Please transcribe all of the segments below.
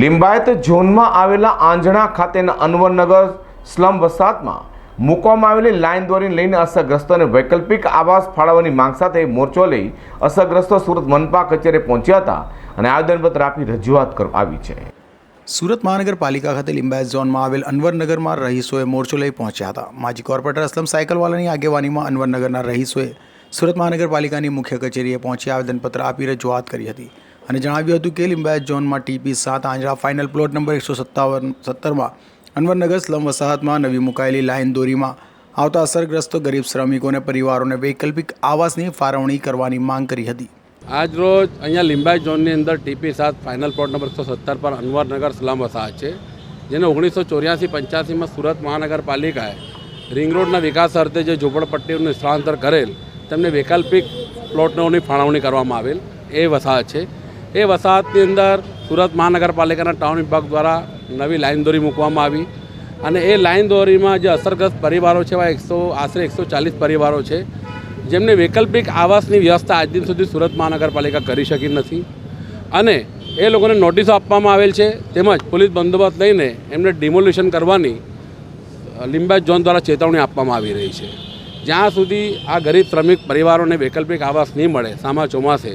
લિંબાયત ઝોનમાં આવેલા આંજણા ખાતેના અનવરનગર સ્લમ વસાહતમાં મૂકવામાં આવેલી લાઇન દોરીને લઈને અસરગ્રસ્તોને વૈકલ્પિક આવાસ ફાળવવાની માંગ સાથે મોરચો લઈ અસરગ્રસ્તો સુરત મનપા કચેરીએ પહોંચ્યા હતા અને આવેદનપત્ર આપી રજૂઆત કરવા આવી છે. સુરત મહાનગરપાલિકા ખાતે લિંબાયત ઝોનમાં આવેલ અનવરનગરમાં રહીશોએ મોરચો લઈ પહોંચ્યા હતા. માજી કોર્પોરેટર અસલમ સાયકલવાલાની આગેવાનીમાં અનવરનગરના રહીશોએ સુરત મહાનગરપાલિકાની મુખ્ય કચેરીએ પહોંચી આવેદનપત્ર આપી રજૂઆત કરી હતી. અને જણાવ્યું હતું કે લિંબાયત ઝોનમાં ટીપી સાત આંજળા ફાઇનલ પ્લોટ નંબર એકસો સત્તાવન, સત્તરમાં અનવરનગર સ્લમ વસાહતમાં નવી મુકાયેલી લાઇન દોરીમાં આવતા અસરગ્રસ્તો ગરીબ શ્રમિકોને પરિવારોને વૈકલ્પિક આવાસની ફાળવણી કરવાની માંગ કરી હતી. આજ રોજ અહીંયા લિંબાયત ઝોનની અંદર ટીપી સાત, ફાઇનલ પ્લોટ નંબર એકસો સત્તર પર અનવરનગર સ્લમ વસાહત છે, જેને ઓગણીસો ચોર્યાસી પંચ્યાસીમાં સુરત મહાનગરપાલિકાએ રિંગ રોડના વિકાસ અર્થે જે ઝૂંપડપટ્ટીઓનું સ્થળાંતર કરેલ, તેમને વૈકલ્પિક પ્લોટોની ફાળવણી કરવામાં આવેલ, એ વસાહત છે. એ વસાહતની અંદર સુરત મહાનગરપાલિકાના ટાઉન વિભાગ દ્વારા નવી લાઇન દોરી મૂકવામાં આવી અને એ લાઇન દોરીમાં જે અસરગ્રસ્ત પરિવારો છે, એવા એકસો, આશરે એકસો ચાલીસ પરિવારો છે, જેમને વૈકલ્પિક આવાસની વ્યવસ્થા આજ દિન સુધી સુરત મહાનગરપાલિકા કરી શકી નથી. અને એ લોકોને નોટિસો આપવામાં આવેલ છે, તેમજ પોલીસ બંદોબસ્ત લઈને એમને ડિમોલ્યુશન કરવાની લિંબાયત ઝોન દ્વારા ચેતવણી આપવામાં આવી રહી છે. જ્યાં સુધી આ ગરીબ શ્રમિક પરિવારોને વૈકલ્પિક આવાસ નહીં મળે, સામા ચોમાસે,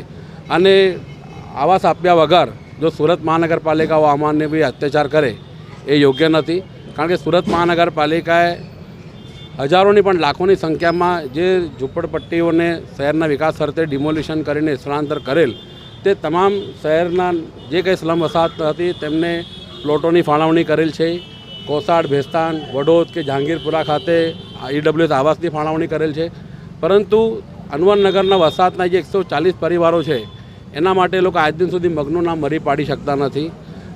અને આવાસ આપ્યા વગર જો સુરત મહાનગરપાલિકાઓ આમાંને બી અત્યાચાર કરે એ યોગ્ય નથી. કારણ કે સુરત મહાનગરપાલિકાએ હજારોની પણ લાખોની સંખ્યામાં જે ઝૂંપડપટ્ટીઓને શહેરના વિકાસ અર્થે ડિમોલિશન કરીને સ્થળાંતર કરેલ તે તમામ શહેરના જે કંઈ સ્લમ વસાહત હતી તેમને પ્લોટોની ફાળવણી કરેલ છે. કોસાડ, ભેસ્તાન, વડોદ કે જહાંગીરપુરા ખાતે ઈડબ્લ્યુએસ આવાસની ફાળવણી કરેલ છે. પરંતુ અનવરનગરના વસાહતના જે એકસો ચાલીસ પરિવારો છે એના માટે લોકો આજ દિન સુધી મગનું નામ મરી પાડી શકતા નથી.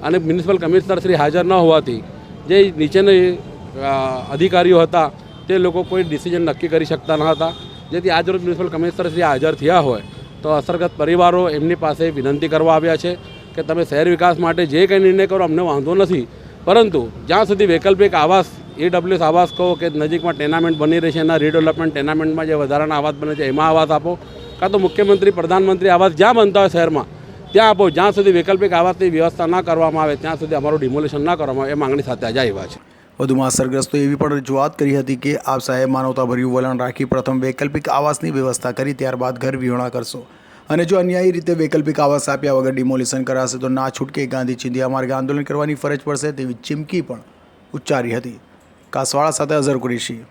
અને મ્યુનિસિપલ કમિશનર શ્રી હાજર ન હોવાથી જે નીચેના અધિકારીઓ હતા, તે લોકો કોઈ ડિસિઝન નક્કી કરી શકતા ન હતા. જેથી આજરોજ મ્યુનિસિપલ કમિશનર શ્રી હાજર થયા હોય, તો અસરગત પરિવારો એમની પાસે વિનંતી કરવા આવ્યા છે કે તમે શહેર વિકાસ માટે જે કંઈ નિર્ણય કરો, અમને વાંધો નથી. પરંતુ જ્યાં સુધી વૈકલ્પિક આવાસ એડબ્લ્યુએસ આવાસ કહો કે નજીકમાં ટેનામેન્ટ બની રહી છે એના રીડેવલપમેન્ટ ટેનામેન્ટમાં જે વધારાના આવાસ બને છે, એમાં આવાસ આપો. કાં તો મુખ્યમંત્રી, પ્રધાનમંત્રી આવાસ જ્યાં બનતા હોય શહેરમાં, ત્યાં આપો, જ્યાં સુધી વૈકલ્પિક આવાસની વ્યવસ્થા ના કરવામાં આવે, ત્યાં સુધી અમારું ડિમોલેશન ના કરવામાં આવે, એ માંગણી સાથે આજે આવ્યા છે. વધુમાં અસરગ્રસ્તો એવી પણ રજૂઆત કરી હતી કે આપ સાહેબ માનવતાભર્યું વલણ રાખી પ્રથમ વૈકલ્પિક આવાસની વ્યવસ્થા કરી, ત્યારબાદ ઘર વિહોણા કરશો. અને જો અન્યાયી રીતે વૈકલ્પિક આવાસ આપ્યા વગર ડિમોલિશન કરાશે, તો ના છૂટકે ગાંધી ચિંધ્યા માર્ગે આંદોલન કરવાની ફરજ પડશે તેવી ચીમકી પણ ઉચ્ચારી હતી. કાસવાળા સાથે અઝર કુરેશી.